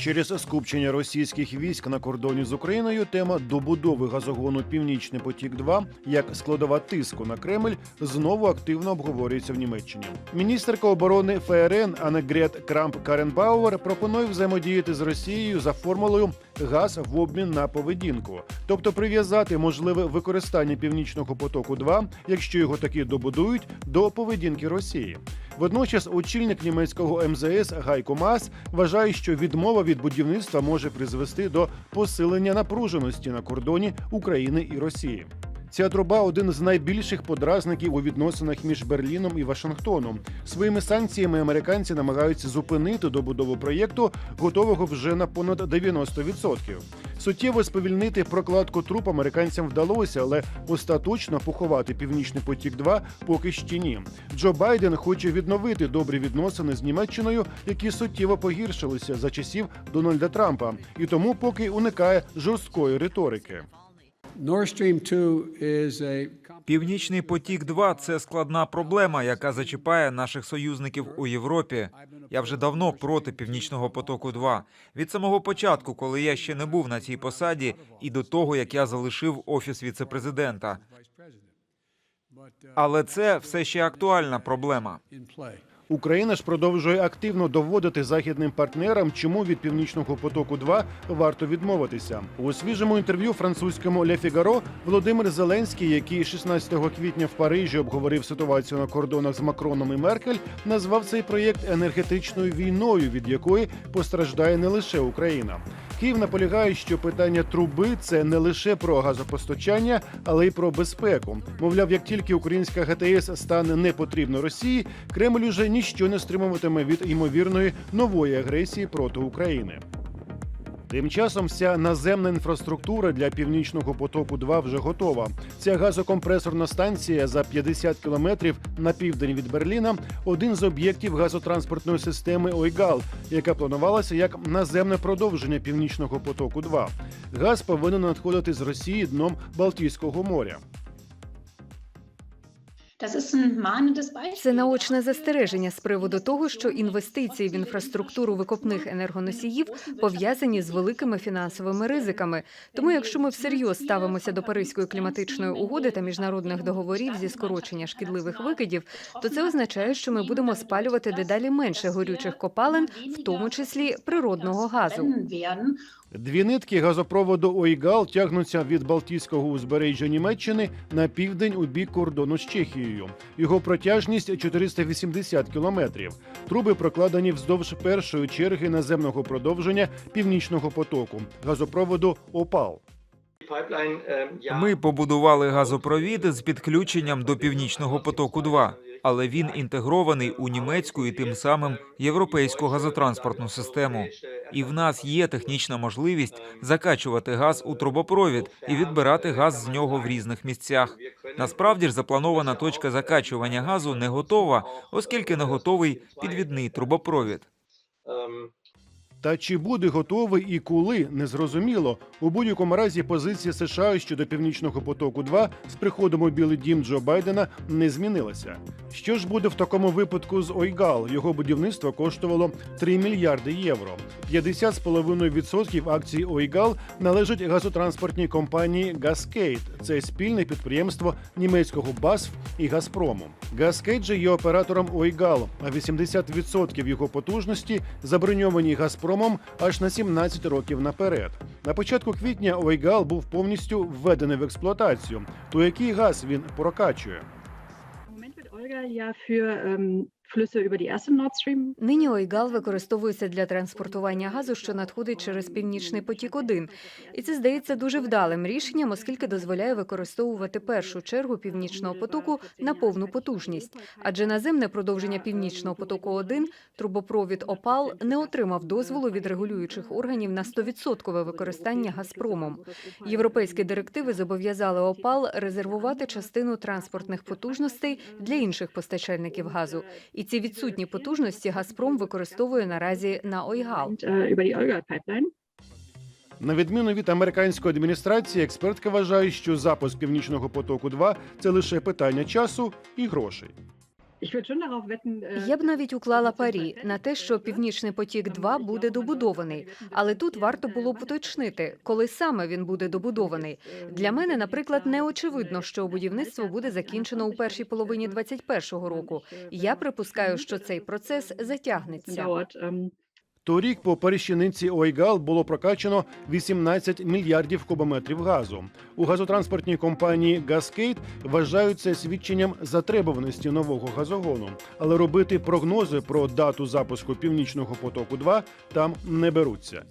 Через скупчення російських військ на кордоні з Україною тема добудови газогону Північний потік 2 як складова тиску на Кремль знову активно обговорюється в Німеччині. Міністерка оборони ФРН Аннегрет Крамп Каренбауер пропонує взаємодіяти з Росією за формулою газ в обмін на поведінку, тобто прив'язати можливе використання північного потоку 2 якщо його таки добудують, до поведінки Росії. Водночас очільник німецького МЗС Гайко Мас вважає, що відмова від будівництва може призвести до посилення напруженості на кордоні України і Росії. Ця труба один з найбільших подразників у відносинах між Берліном і Вашингтоном. Своїми санкціями американці намагаються зупинити добудову проєкту, готового вже на понад 90%. Суттєво сповільнити прокладку труб американцям вдалося, але остаточно поховати північний потік 2 поки ще ні. Джо Байден хоче відновити добрі відносини з Німеччиною, які суттєво погіршилися за часів Дональда Трампа, і тому поки уникає жорсткої риторики. Північний потік 2 це складна проблема, яка зачіпає наших союзників у Європі. Я вже давно проти північного потоку 2 від самого початку, коли я ще не був на цій посаді, і до того як я залишив офіс віцепрезидента. Але це все ще актуальна проблема. Україна ж продовжує активно доводити західним партнерам, чому від північного потоку 2 варто відмовитися. У свіжому інтерв'ю французькому Ле Фігаро Володимир Зеленський, який 16 квітня в Парижі обговорив ситуацію на кордонах з Макроном і Меркель, назвав цей проєкт енергетичною війною, від якої постраждає не лише Україна. Київ наполягає, що питання труби це не лише про газопостачання, але й про безпеку. Мовляв, як тільки українська ГТС стане не потрібно Росії, Кремль уже ніщо не стримуватиме від ймовірної нової агресії проти України. Тим часом вся наземна інфраструктура для північного потоку 2 вже готова. Ця газокомпресорна станція за 50 кілометрів на південь від Берліна один з об'єктів газотранспортної системи Ойгал, яка планувалася як наземне продовження північного потоку 2 Газ повинен надходити з Росії дном Балтійського моря. Це наочне застереження з приводу того, що інвестиції в інфраструктуру викопних енергоносіїв пов'язані з великими фінансовими ризиками. Тому, якщо ми всерйоз ставимося до Паризької кліматичної угоди та міжнародних договорів зі скорочення шкідливих викидів, то це означає, що ми будемо спалювати дедалі менше горючих копалин, в тому числі природного газу. Дві нитки газопроводу Ойгал тягнуться від Балтійського узбережжя Німеччини на південь у бік кордону з Чехією. Його протяжність 480 кілометрів. Труби прокладені вздовж першої черги наземного продовження північного потоку газопроводу ОПАЛ. Ми побудували газопровід з підключенням до північного потоку 2 але він інтегрований у німецьку і тим самим європейську газотранспортну систему. І в нас є технічна можливість закачувати газ у трубопровід і відбирати газ з нього в різних місцях. Насправді ж запланована точка закачування газу не готова, оскільки не готовий підвідний трубопровід. Та чи буде готовий і коли незрозуміло. У будь-якому разі позиція США щодо північного потоку 2 з приходом у Білий Дім Джо Байдена не змінилася. Що ж буде в такому випадку з Ойгал? Його будівництво коштувало 3 мільярди євро. 50,5% акцій Ойгал належать газотранспортній компанії Газкейт. Це спільне підприємство німецького BASF і Газпрому. Газкейт же є оператором Ойгал, а 80% його потужності заброньовані Газпромом аж на 17 років наперед. На початку квітня Ойгал був повністю введений в експлуатацію. То який газ він прокачує? Нині Ойгал використовується для транспортування газу, що надходить через північний потік 1 І це здається дуже вдалим рішенням, оскільки дозволяє використовувати першу чергу північного потоку на повну потужність. Адже наземне продовження північного потоку 1 трубопровід ОПАЛ не отримав дозволу від регулюючих органів на 100% використання Газпромом. Європейські директиви зобов'язали ОПАЛ резервувати частину транспортних потужностей для інших постачальників газу. І ці відсутні потужності Газпром використовує наразі на Ойгал. Pipeline. На відміну від американської адміністрації, експертка вважає, що запуск північного потоку 2 це лише питання часу і грошей. Äh, Я б навіть уклала парі на те, що. Північний потік 2 буде добудований. Але тут варто було б уточнити, коли саме він буде добудований. Для мене, наприклад, не очевидно, що будівництво буде закінчено у першій половині 2021 року. Я припускаю, що цей процес затягнеться. Торік по перещиниці Ойгал було прокачано 18 мільярдів кубометрів газу. У газотранспортній компанії Газкейт вважають це свідченням затребуваності нового газогону, але робити прогнози про дату запуску північного потоку 2 там не беруться.